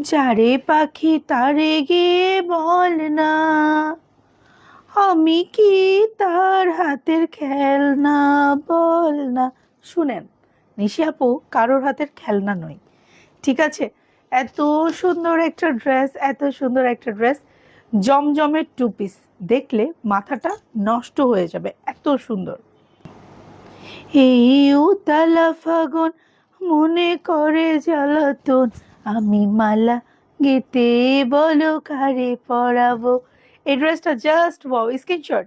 যারে পাখি তারে গে বল না। আমি কি তার হাতের খেলনা বল না? শুনেন, নিশি আপু, কারোর হাতের খেলনা নই। ঠিক আছে? এত সুন্দর একটা ড্রেস, এত সুন্দর একটা ড্রেস, জমজমের টু পিস দেখলে মাথাটা নষ্ট হয়ে যাবে, এত সুন্দর। এই উতালা ফাগুন মনে করে জ্বালাতন আমি মালা গেতে বলো কারে পরাবো। এই ড্রেসটা জাস্ট ওয়াও স্ক্রিনশট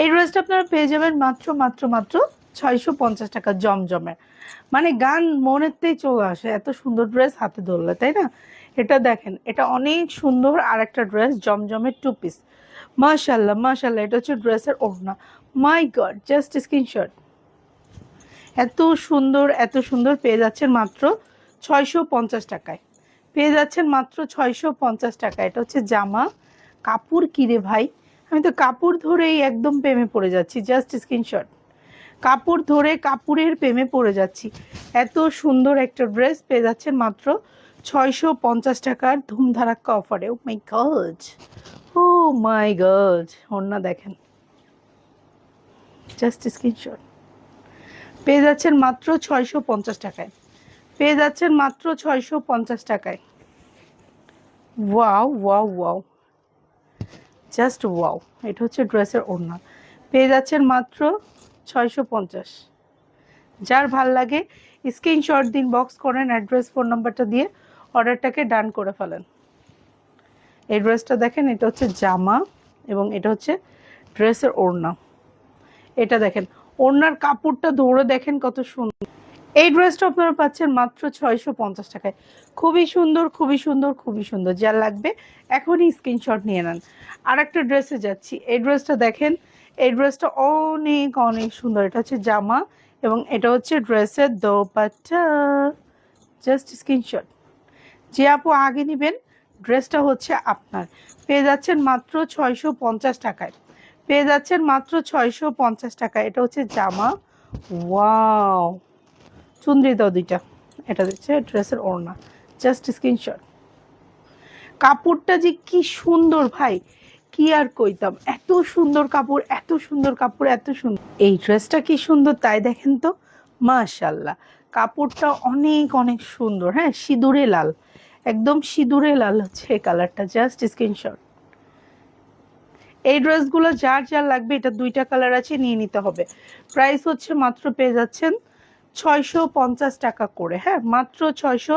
এই ড্রেসটা আপনারা পেয়ে যাবেন মাত্র মাত্র মাত্র ছয়শো পঞ্চাশ টাকা জমজমের মানে গান মনেতেই চলে আসে, এত সুন্দর ড্রেস হাতে ধরলে, তাই না? এটা দেখেন, এটা অনেক সুন্দর আর একটা ড্রেস জমজমের টু পিস মাশাল্লাহ মাশাল্লাহ এটা হচ্ছে ড্রেসের ওড়না। মাই গড জাস্ট স্ক্রিনশট এত সুন্দর এত সুন্দর পেয়ে যাচ্ছেন মাত্র ছয়শো পঞ্চাশ টাকায়। পেয়ে যাচ্ছেন মাত্র ছয়শো পঞ্চাশ টাকা। এটা হচ্ছে জামা। কাপড় কিরে ভাই? আমি তো কাপড় ধরেই একদম প্রেমে পড়ে যাচ্ছি জাস্ট স্ক্রিনশট কাপড় ধরে কাপড়ের প্রেমে পড়ে যাচ্ছি। এত সুন্দর একটা ড্রেস পেয়ে যাচ্ছেন মাত্র ছয়শো পঞ্চাশ টাকার ধুমধারাক্কা অফারে ও মাই গড ও মাই গড ওড়না দেখেন। জাস্ট স্ক্রিনশট পেয়ে যাচ্ছেন মাত্র ছয়শো পঞ্চাশ টাকায়। পেয়ে যাচ্ছেন মাত্র ছয়শো পঞ্চাশ টাকায়। Wow wow wow. Just wow, এটা হচ্ছে ড্রেসের ওড়না। পেয়ে যাচ্ছেন মাত্র ছয়শো পঞ্চাশ। যার ভালো লাগে, স্ক্রিনশট দিন বক্স করেন অ্যাড্রেস ফোন নাম্বারটা দিয়ে অর্ডারটাকে ডান করে ফেলেন। এই ড্রেসটা দেখেন, এটা হচ্ছে জামা এবং এটা হচ্ছে ড্রেসের ওড়না। এটা দেখেন, ওড়নার কাপড়টা ধরে দেখেন কত সুন্দর এই ড্রেসটা আপনারা পাচ্ছেন মাত্র ছয়শো পঞ্চাশ টাকায়। খুবই সুন্দর খুবই সুন্দর খুবই সুন্দর। যা লাগবে এখনই স্ক্রিনশট নিয়ে নেন। আর একটা ড্রেসে যাচ্ছি। এই ড্রেসটা দেখেন, এই ড্রেসটা অনেক অনেক সুন্দর। এটা হচ্ছে জামা এবং এটা হচ্ছে ড্রেসের দোপাট্টা। জাস্ট স্ক্রিনশট যে আপু আগে নেবেন ড্রেসটা হচ্ছে আপনার। পেয়ে যাচ্ছেন মাত্র ছয়শো পঞ্চাশ টাকায়। পেয়ে যাচ্ছেন মাত্র ছয়শো পঞ্চাশ টাকা এটা হচ্ছে জামা। ওয়াও! চুন্দ্রি দাও দুইটা। এটা দিচ্ছে ড্রেসের ওড়না। জাস্ট স্ক্রিনশট কাপড়টা যে কি সুন্দর ভাই, কি আর কইতাম। এত সুন্দর কাপড়, এত সুন্দর কাপড়, এত সুন্দর। এই ড্রেসটা কি সুন্দর তাই দেখেন তো? মাশাল্লাহ কাপড়টা অনেক অনেক সুন্দর। হ্যাঁ সিঁদুরে লাল। একদম সিঁদুরে লাল হচ্ছে এই কালারটা। জাস্ট স্ক্রিনশট এই ড্রেসগুলো যার যার লাগবে, এটা দুইটা কালার আছে, নিয়ে নিতে হবে। প্রাইস হচ্ছে মাত্র পেয়ে যাচ্ছেন ছয়শো পঞ্চাশ টাকা করে হ্যাঁ মাত্র ছয়শো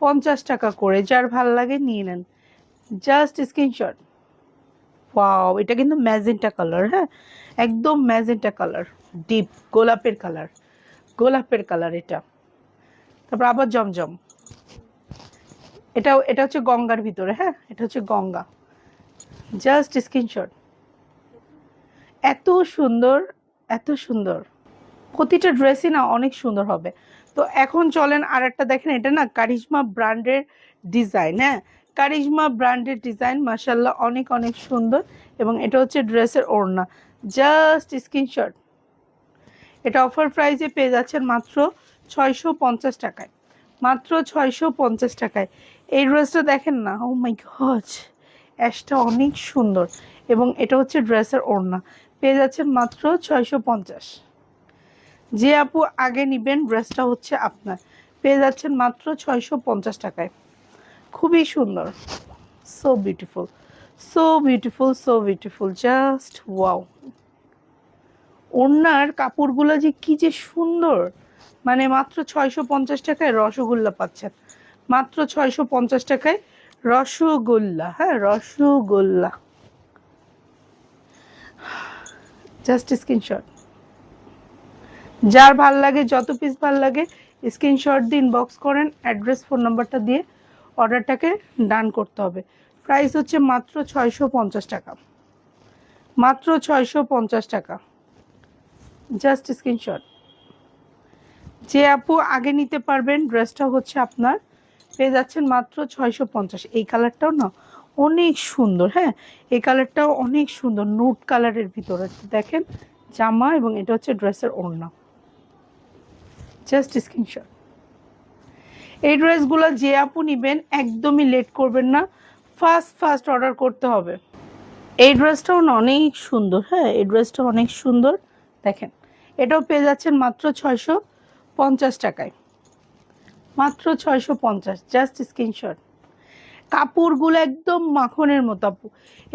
পঞ্চাশ টাকা করে, যার ভালো লাগে নিয়ে নেন। জাস্ট স্ক্রিনশট ওয়াও এটা কিন্তু ম্যাজেন্টা কালার হ্যাঁ একদম ম্যাজেন্টা কালার ডিপ গোলাপের কালার গোলাপের কালার এটা। তারপর আবার জমজম। এটা এটা হচ্ছে গঙ্গার ভিতরে হ্যাঁ এটা হচ্ছে গঙ্গা। জাস্ট স্ক্রিনশট এত সুন্দর এত সুন্দর। প্রতিটা ড্রেসই না অনেক সুন্দর হবে। তো এখন চলেন আর একটা দেখেন, এটা না কারিজমা ব্র্যান্ডের ডিজাইন হ্যাঁ? কারিজমা ব্র্যান্ডের ডিজাইন মাসাল্লাহ অনেক অনেক সুন্দর। এবং এটা হচ্ছে ড্রেসের ওড়না। জাস্ট স্ক্রিনশট এটা অফার প্রাইসে পেয়ে যাচ্ছেন মাত্র ছয়শো পঞ্চাশ টাকায়। মাত্র ছয়শো পঞ্চাশ টাকায়। এই ড্রেসটা দেখেন না ও মাই গজ অ্যাশটা অনেক সুন্দর। এবং এটা হচ্ছে ড্রেসের ওড়না। পেয়ে যাচ্ছেন মাত্র ছয়শো পঞ্চাশ। যে আপু আগে নিবেন ড্রেসটা হচ্ছে আপনার। পেয়ে যাচ্ছেন মাত্র ছয়শো পঞ্চাশ টাকায়। খুবই সুন্দর। So beautiful so beautiful so beautiful just wow ওড়নার কাপড়গুলো যে কি যে সুন্দর। মানে মাত্র ছয়শো পঞ্চাশ টাকায় রসগোল্লা পাচ্ছেন। মাত্র ছয়শো পঞ্চাশ টাকায় রসগোল্লা। হ্যাঁ রসগোল্লা। জাস্ট স্ক্রিনশট যার ভালো লাগে, যত পিস ভালো লাগে স্ক্রিনশট দিন বক্স করেন অ্যাড্রেস ফোন নাম্বারটা দিয়ে অর্ডারটাকে ডান করতে হবে। প্রাইস হচ্ছে মাত্র ছয়শো পঞ্চাশ টাকা। মাত্র ছয়শো পঞ্চাশ টাকা। জাস্ট স্ক্রিনশট যে আপু আগে নিতে পারবেন ড্রেসটা হচ্ছে আপনার, পেয়ে যাচ্ছেন মাত্র ছয়শো পঞ্চাশ। এই কালারটাও না, অনেক সুন্দর হ্যাঁ? এই কালারটাও অনেক সুন্দর নুট কালারের ভিতরে। দেখেন, জামা এবং এটা হচ্ছে ড্রেসের ওড়না। জাস্ট স্ক্রিনশট এই ড্রেসগুলো যে আপু নিবেন, একদমই লেট করবেন না। ফাস্ট ফাস্ট অর্ডার করতে হবে। এই ড্রেসটাও না অনেক সুন্দর হ্যাঁ এই ড্রেসটা অনেক সুন্দর। দেখেন, এটাও পেয়ে যাচ্ছেন মাত্র ছয়শো পঞ্চাশ টাকায়। মাত্র ছয়শো পঞ্চাশ জাস্ট স্ক্রিনশট কাপড়গুলো একদম মাখনের মতো আপু।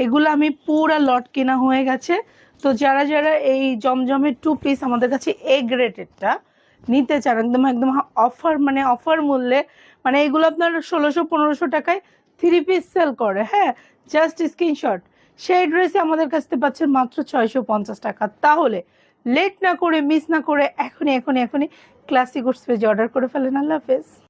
এগুলো আমি পুরা লট কেনা হয়ে গেছে। তো যারা যারা এই জমজমের টু পিস আমাদের কাছে এ গ্রেটেডটা নিতে চান, একদম একদম অফার মানে অফার মূল্যে মানে এগুলো আপনার ষোলোশো, পনেরোশো টাকায় থ্রি পিস সেল করে হ্যাঁ? জাস্ট স্ক্রিনশট সেই ড্রেসে আমাদের কাছ থেকে পাচ্ছেন মাত্র ছয়শো পঞ্চাশ টাকা। তাহলে লেট না করে মিস না করে, এখনই এখনই এখনই ক্লাসিক পেজে অর্ডার করে ফেলেন। আল্লাহ হাফেজ।